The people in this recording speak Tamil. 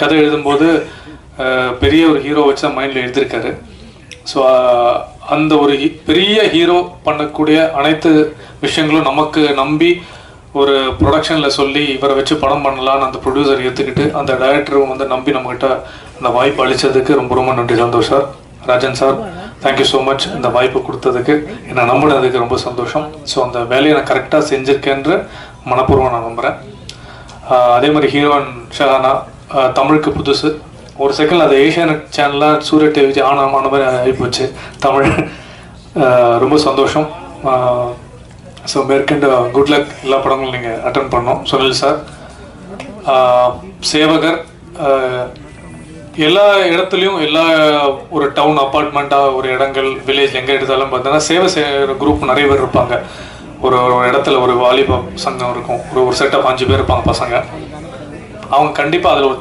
கதை எழுதும்போது பெரிய ஒரு ஹீரோ வச்சு தான் மைண்டில் எழுதியிருக்காரு. ஸோ அந்த ஒரு பெரிய ஹீரோ பண்ணக்கூடிய அனைத்து விஷயங்களும் நமக்கு நம்பி ஒரு ப்ரொடக்ஷனில் சொல்லி இவரை வச்சு படம் பண்ணலான்னு அந்த ப்ரொடியூசர் ஏற்றுக்கிட்டு அந்த டைரக்டரும் வந்து நம்பி நம்மகிட்ட அந்த வாய்ப்பு அளித்ததுக்கு ரொம்ப ரொம்ப நன்றி Santosh sir Rajan sir. Thank you so much இந்த வாய்ப்பு கொடுத்ததுக்கு என்னை நம்பினதுக்கு ரொம்ப சந்தோஷம். ஸோ அந்த வேலையை நான் கரெக்டாக செஞ்சுருக்கேன்ற மனப்பூர்வம் நான் நம்புகிறேன் அதே மாதிரி ஹீரோயின் ஷஹானா தமிழுக்கு புதுசு. ஒரு செகண்ட் அது ஏஷியானட் சேனலில் சூரிய டிவி ஆனாம் அந்த மாதிரி ஆகிப்போச்சு தமிழ் ரொம்ப சந்தோஷம். ஸோ மேற்கண்ட குட் லக் எல்லா படங்களும் நீங்கள் அட்டன் பண்ணோம் சுனில் சார் சேவகர் எல்லா இடத்துலையும் எல்லா ஒரு டவுன் அப்பார்ட்மெண்ட்டாக ஒரு இடங்கள் வில்லேஜ் எங்கே எடுத்தாலும் பார்த்தீங்கன்னா சேவை செய்கிற குரூப் நிறைய பேர் இருப்பாங்க. ஒரு ஒரு இடத்துல ஒரு வாலிப சங்கம் இருக்கும். ஒரு ஒரு செட்டப் அஞ்சு பேர் இருப்பாங்க பசங்க. அவங்க கண்டிப்பாக அதில் ஒரு